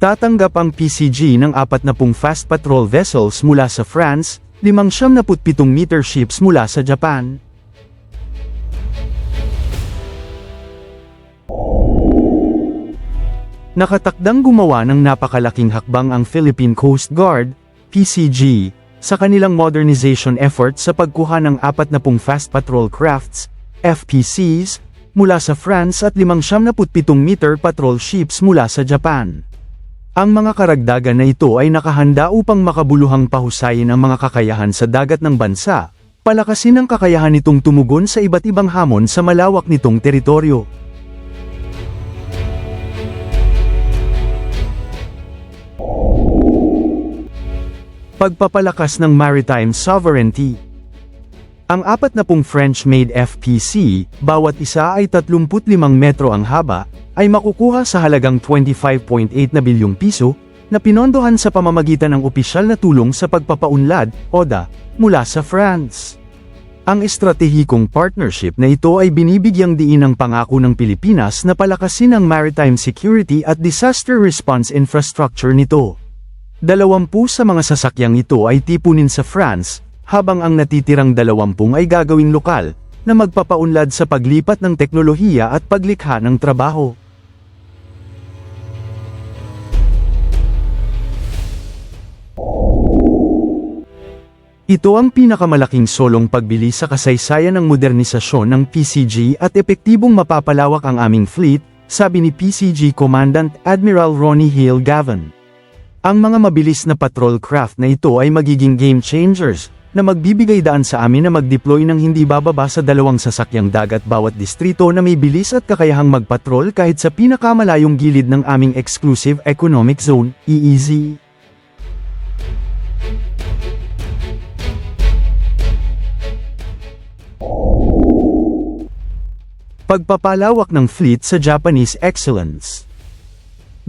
Tatanggap ang PCG ng 40 fast patrol vessels mula sa France, 577 meter ships mula sa Japan. Nakatakdang gumawa ng napakalaking hakbang ang Philippine Coast Guard, PCG, sa kanilang modernization effort sa pagkuha ng 40 fast patrol crafts, FPCs, mula sa France at 577 meter patrol ships mula sa Japan. Ang mga karagdagan na ito ay nakahanda upang makabuluhang pahusayin ang mga kakayahan sa dagat ng bansa, palakasin ang kakayahan nitong tumugon sa iba't ibang hamon sa malawak nitong teritoryo. Pagpapalakas ng maritime sovereignty. Ang apat na pong French-made FPC, bawat isa ay 35 metro ang haba, ay makukuha sa halagang 25.8 na bilyong piso, na pinondohan sa pamamagitan ng opisyal na tulong sa pagpapaunlad, ODA, mula sa France. Ang estratehikong partnership na ito ay binibigyang diin ng pangako ng Pilipinas na palakasin ang maritime security at disaster response infrastructure nito. Dalawampu sa mga sasakyang ito ay tipunin sa France, habang ang natitirang dalawampung ay gagawing lokal, na magpapaunlad sa paglipat ng teknolohiya at paglikha ng trabaho. Ito ang pinakamalaking solong pagbili sa kasaysayan ng modernisasyon ng PCG at epektibong mapapalawak ang aming fleet, sabi ni PCG Commandant Admiral Ronnie Hale Gavin. Ang mga mabilis na patrol craft na ito ay magiging game changers, na magbibigay daan sa amin na mag-deploy ng hindi bababa sa dalawang sasakyang dagat bawat distrito na may bilis at kakayahang magpatrol kahit sa pinakamalayong gilid ng aming exclusive economic zone, EEZ. Pagpapalawak ng fleet sa Japanese excellence.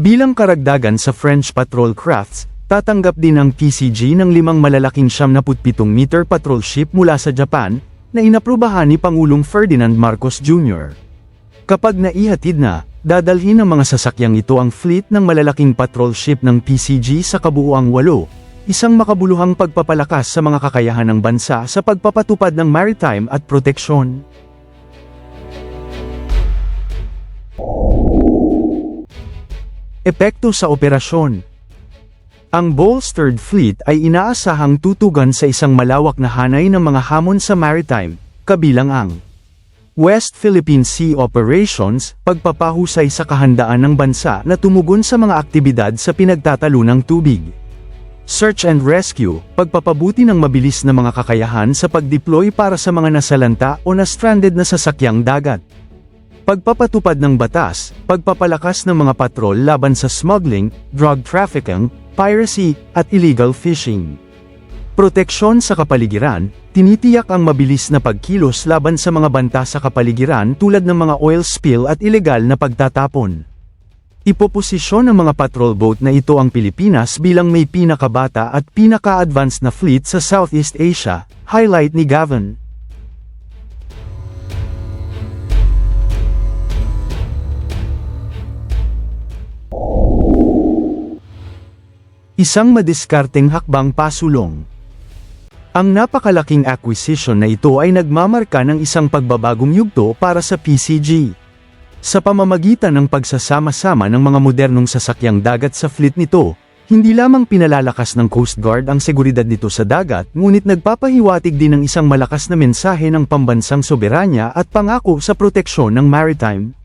Bilang karagdagan sa French patrol crafts, tatanggap din ang PCG ng limang malalaking 77 meter patrol ship mula sa Japan, na inaprubahan ni Pangulong Ferdinand Marcos Jr. Kapag naihatid na, dadalhin ng mga sasakyang ito ang fleet ng malalaking patrol ship ng PCG sa kabuuang walo, isang makabuluhang pagpapalakas sa mga kakayahan ng bansa sa pagpapatupad ng maritime at proteksyon. Epekto sa operasyon Ang bolstered fleet ay inaasahang tutugan sa isang malawak na hanay ng mga hamon sa maritime, kabilang ang West Philippine Sea Operations, pagpapahusay sa kahandaan ng bansa na tumugon sa mga aktibidad sa pinagtatalunang tubig. Search and Rescue, pagpapabuti ng mabilis na mga kakayahan sa pag-deploy para sa mga nasalanta o na-stranded na sasakyang dagat. Pagpapatupad ng batas, pagpapalakas ng mga patrol laban sa smuggling, drug trafficking, piracy, at illegal fishing. Proteksyon sa kapaligiran, tinitiyak ang mabilis na pagkilos laban sa mga banta sa kapaligiran tulad ng mga oil spill at ilegal na pagtatapon. Ipoposisyon ng mga patrol boat na ito ang Pilipinas bilang may pinakabata at pinaka-advanced na fleet sa Southeast Asia, highlight ni Gavin. Isang madiskarteng hakbang pasulong. Ang napakalaking acquisition na ito ay nagmamarka ng isang pagbabagong yugto para sa PCG. Sa pamamagitan ng pagsasama-sama ng mga modernong sasakyang dagat sa fleet nito, hindi lamang pinalalakas ng Coast Guard ang seguridad nito sa dagat, ngunit nagpapahiwatig din ng isang malakas na mensahe ng pambansang soberanya at pangako sa proteksyon ng maritime.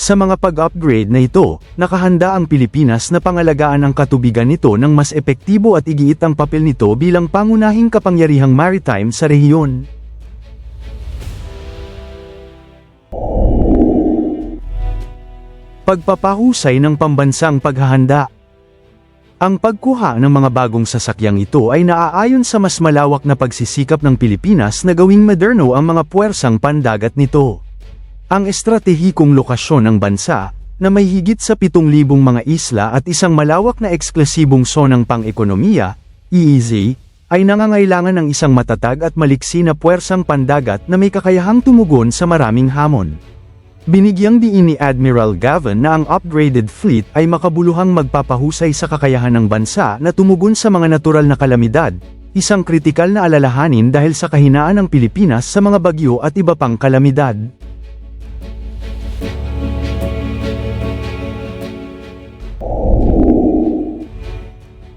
Sa mga pag-upgrade na ito, nakahanda ang Pilipinas na pangalagaan ang katubigan nito ng mas epektibo at igiit ang papel nito bilang pangunahing kapangyarihang maritime sa rehiyon. Pagpapahusay ng pambansang paghahanda Ang pagkuha ng mga bagong sasakyang ito ay naaayon sa mas malawak na pagsisikap ng Pilipinas na gawing moderno ang mga puwersang pandagat nito. Ang estratehikong lokasyon ng bansa, na may higit sa 7,000 mga isla at isang malawak na eksklusibong sonang pang-ekonomiya, EEZ, ay nangangailangan ng isang matatag at maliksi na puwersang pandagat na may kakayahang tumugon sa maraming hamon. Binigyang diin ni Admiral Gavin na ang upgraded fleet ay makabuluhang magpapahusay sa kakayahan ng bansa na tumugon sa mga natural na kalamidad, isang kritikal na alalahanin dahil sa kahinaan ng Pilipinas sa mga bagyo at iba pang kalamidad.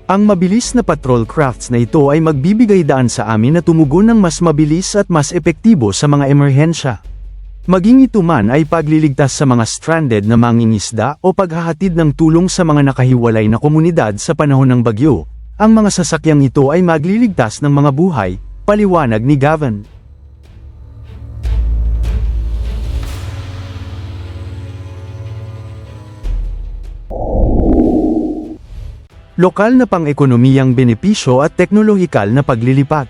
Ang mabilis na patrol crafts na ito ay magbibigay daan sa amin na tumugon ng mas mabilis at mas epektibo sa mga emerhensya. Maging ito man ay pagliligtas sa mga stranded na mangingisda o paghahatid ng tulong sa mga nakahiwalay na komunidad sa panahon ng bagyo, ang mga sasakyang ito ay magliligtas ng mga buhay, paliwanag ni Gavin. Lokal na pang-ekonomiyang benepisyo at teknolohikal na paglilipat.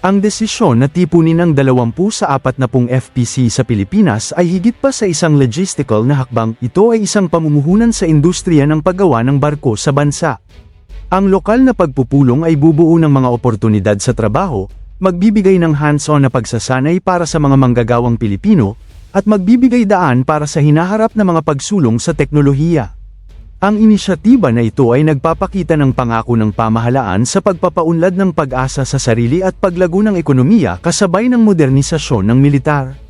Ang desisyon na tipunin ng 20 sa 40 FPC sa Pilipinas ay higit pa sa isang logistical na hakbang, ito ay isang pamumuhunan sa industriya ng paggawa ng barko sa bansa. Ang lokal na pagpupulong ay bubuo ng mga oportunidad sa trabaho, magbibigay ng hands-on na pagsasanay para sa mga manggagawang Pilipino, at magbibigay daan para sa hinaharap na mga pagsulong sa teknolohiya. Ang inisyatiba na ito ay nagpapakita ng pangako ng pamahalaan sa pagpapaunlad ng pag-asa sa sarili at paglago ng ekonomiya kasabay ng modernisasyon ng militar.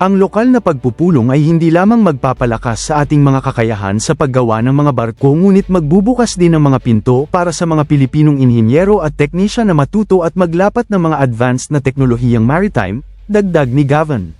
Ang lokal na pagpupulong ay hindi lamang magpapalakas sa ating mga kakayahan sa paggawa ng mga barko ngunit magbubukas din ng mga pinto para sa mga Pilipinong inhinyero at teknisya na matuto at maglapat ng mga advanced na teknolohiyang maritime, dagdag ni Gavin.